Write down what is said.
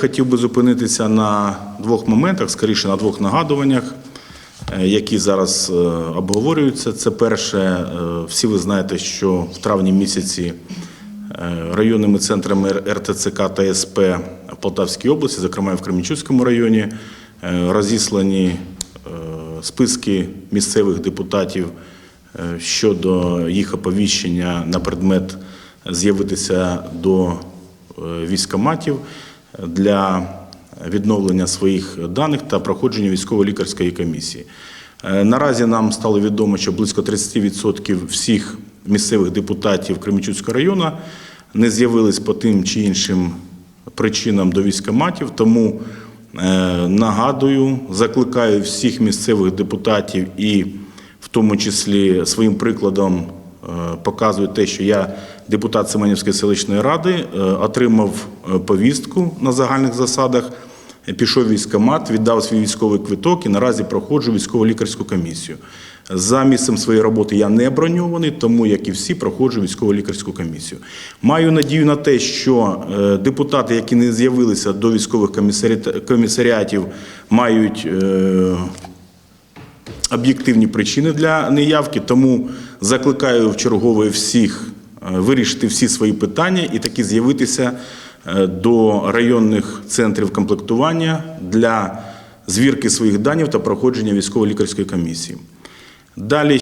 Хотів би зупинитися на двох моментах, скоріше на двох нагадуваннях, е, які зараз е, обговорюються. Це перше, е, всі ви знаєте, що в травні місяці районними центрами РТЦК та СП в Полтавській області, зокрема в Кременчуцькому районі, розіслані списки місцевих депутатів щодо їх оповіщення на предмет з'явитися до військоматів для відновлення своїх даних та проходження військово-лікарської комісії. Е, Наразі нам стало відомо, що близько 30% всіх місцевих депутатів Кременчуцького району не з'явились по тим чи іншим причинам до військоматів. Тому е, нагадую, закликаю всіх місцевих депутатів і в тому числі своїм прикладом е, показую те, що я депутат Семенівської селищної ради, е, отримав е, повістку на загальних засадах, пішов в військкомат, віддав свій військовий квиток і наразі проходжу військово-лікарську комісію. За місцем своєї роботи я не броньований, тому як і всі проходжу військово-лікарську комісію. Маю надію на те, що депутати, які не з'явилися до військових комісаріатів, мають об'єктивні причини для неявки, тому закликаю в чергове всіх е, вирішити всі свої питання і таки з'явитися е, до районних центрів комплектування для звірки своїх даних та проходження військово-лікарської комісії. Далі